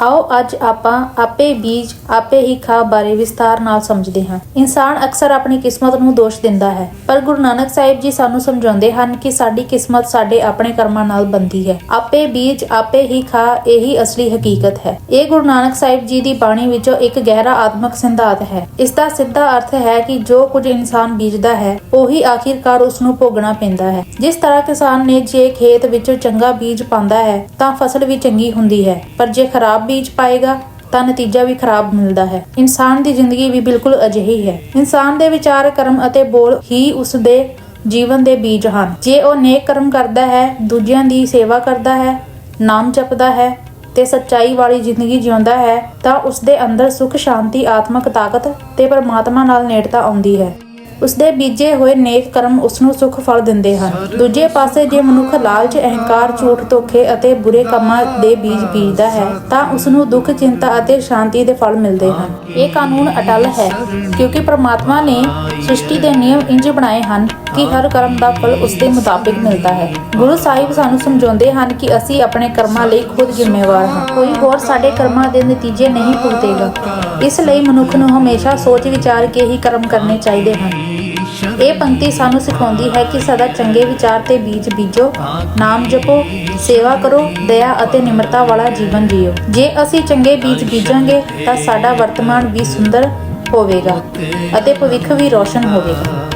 ਆਓ ਅੱਜ ਆਪਾਂ ਆਪੇ ਬੀਜ, ਆਪੇ ਹੀ ਖਾ ਬਾਰੇ ਵਿਸਥਾਰ ਨਾਲ ਸਮਝਦੇ ਹਾਂ। ਇਨਸਾਨ ਅਕਸਰ ਆਪਣੀ ਕਿਸਮਤ ਨੂੰ ਦੋਸ਼ ਦਿੰਦਾ ਹੈ, ਪਰ ਗੁਰੂ ਨਾਨਕ ਸਾਹਿਬ ਜੀ ਸਾਨੂੰ ਸਮਝਾਉਂਦੇ ਹਨ ਕਿ ਸਾਡੀ ਕਿਸਮਤ ਸਾਡੇ ਆਪਣੇ ਕਰਮਾਂ ਨਾਲ ਬੰਦੀ ਹੈ। ਆਪੇ ਬੀਜ, ਆਪੇ ਹੀ ਖਾ ਇਹੀ ਅਸਲੀ ਹਕੀਕਤ ਹੈ। ਇਹ ਗੁਰੂ ਨਾਨਕ ਸਾਹਿਬ ਜੀ ਦੀ ਬਾਣੀ ਵਿੱਚੋਂ ਇੱਕ ਗਹਿਰਾ ਆਤਮਿਕ ਸਿਧਾਂਤ ਹੈ। ਇਸ ਦਾ ਸਿੱਧਾ ਅਰਥ ਹੈ ਕਿ ਜੋ ਕੁਝ ਇਨਸਾਨ ਬੀਜਦਾ ਹੈ, ਉਹੀ ਆਖਿਰਕਾਰ ਉਸ ਨੂੰ ਭੋਗਣਾ ਪੈਂਦਾ ਹੈ। ਜਿਸ ਤਰ੍ਹਾਂ ਕਿਸਾਨ ਨੇ ਜੇ ਖੇਤ ਵਿੱਚੋਂ ਚੰਗਾ ਬੀਜ ਪਾਉਂਦਾ ਹੈ, ਤਾਂ ਫਸਲ ਵੀ ਚੰਗੀ ਹੁੰਦੀ ਹੈ, ਪਰ ਜੇ ਖਰਾਬ ਬੀਜ ਪਾਏਗਾ, ਤਾਂ ਨਤੀਜਾ ਵੀ ਖਰਾਬ ਮਿਲਦਾ ਹੈ। ਇਨਸਾਨ ਦੀ ਜ਼ਿੰਦਗੀ ਵੀ ਬਿਲਕੁਲ ਅਜਿਹੀ ਹੈ। ਇਨਸਾਨ ਦੇ ਵਿਚਾਰ, ਕਰਮ ਅਤੇ ਬੋਲ ਹੀ ਉਸ ਦੇ ਜੀਵਨ ਦੇ ਬੀਜ ਹਨ। ਜੇ ਉਹ ਨੇਕ ਕਰਮ ਕਰਦਾ ਹੈ, ਦੂਜਿਆਂ ਦੀ ਸੇਵਾ ਕਰਦਾ ਹੈ, ਨਾਮ ਜਪਦਾ ਹੈ ਤੇ ਸੱਚਾਈ ਵਾਲੀ ਜ਼ਿੰਦਗੀ ਜਿਉਂਦਾ ਹੈ, ਤਾਂ ਉਸ ਦੇ ਅੰਦਰ ਸੁਖ, ਸ਼ਾਂਤੀ, ਆਤਮਿਕ ਤਾਕਤ ਤੇ ਪਰਮਾਤਮਾ ਨਾਲ ਨੇੜਤਾ ਆਉਂਦੀ ਹੈ। ਉਸ ਬੀਜੇ ਹੋਏ ਨੇਕ ਕਰਮ ਉਸ ਨੂੰ ਸੁਖ ਫਲ ਦਿੰਦੇ ਹਨ। ਦੂਜੇ ਪਾਸੇ ਜੇ ਮਨੁੱਖ ਲਾਲਚ, ਅਹੰਕਾਰ, ਝੂਠ, ਧੋਖੇ ਅਤੇ ਬੁਰੇ ਕੰਮਾਂ ਦੇ ਬੀਜ ਬੀਜਦਾ ਹੈ, ਤਾਂ ਉਸ ਨੂੰ ਦੁੱਖ, ਚਿੰਤਾ ਅਤੇ ਸ਼ਾਂਤੀ ਦੇ ਫਲ ਮਿਲਦੇ ਹਨ। ਇਹ ਕਾਨੂੰਨ ਅਟਲ ਹੈ, ਕਿਉਂਕਿ ਪ੍ਰਮਾਤਮਾ ਨੇ ਸ੍ਰਿਸ਼ਟੀ ਦੇ ਨਿਯਮ ਇੰਜ ਬਣਾਏ ਹਨ ਕਿ ਹਰ ਕਰਮ ਦਾ ਫਲ ਉਸ ਦੇ ਮੁਤਾਬਿਕ ਮਿਲਦਾ ਹੈ। ਗੁਰੂ ਸਾਹਿਬ ਸਾਨੂੰ ਸਮਝਾਉਂਦੇ ਹਨ ਕਿ ਅਸੀਂ ਆਪਣੇ ਕਰਮਾਂ ਲਈ ਖੁਦ ਜ਼ਿੰਮੇਵਾਰ ਹਾਂ। ਕੋਈ ਹੋਰ ਸਾਡੇ ਕਰਮਾਂ ਦੇ ਨਤੀਜੇ ਨਹੀਂ ਭੁਗਤੇਗਾ। ਇਸ ਲਈ ਮਨੁੱਖ ਨੂੰ ਹਮੇਸ਼ਾ ਸੋਚ ਵਿਚਾਰ ਕੇ ਹੀ ਕਰਮ ਕਰਨੇ ਚਾਹੀਦੇ ਹਨ। ਇਹ ਪੰਕਤੀ ਸਾਨੂੰ ਸਿਖਾਉਂਦੀ ਹੈ ਕਿ ਸਦਾ ਚੰਗੇ ਵਿਚਾਰ ਤੇ ਬੀਜ ਬੀਜੋ, ਨਾਮ ਜਪੋ, ਸੇਵਾ ਕਰੋ, ਦਇਆ ਅਤੇ ਨਿਮਰਤਾ ਵਾਲਾ ਜੀਵਨ ਜੀਓ। ਜੇ ਅਸੀਂ ਚੰਗੇ ਬੀਜ ਬੀਜਾਂਗੇ ਤਾਂ ਸਾਡਾ ਵਰਤਮਾਨ ਵੀ ਸੁੰਦਰ ਹੋਵੇਗਾ ਅਤੇ ਭਵਿੱਖ ਵੀ ਰੋਸ਼ਨ ਹੋਵੇਗਾ।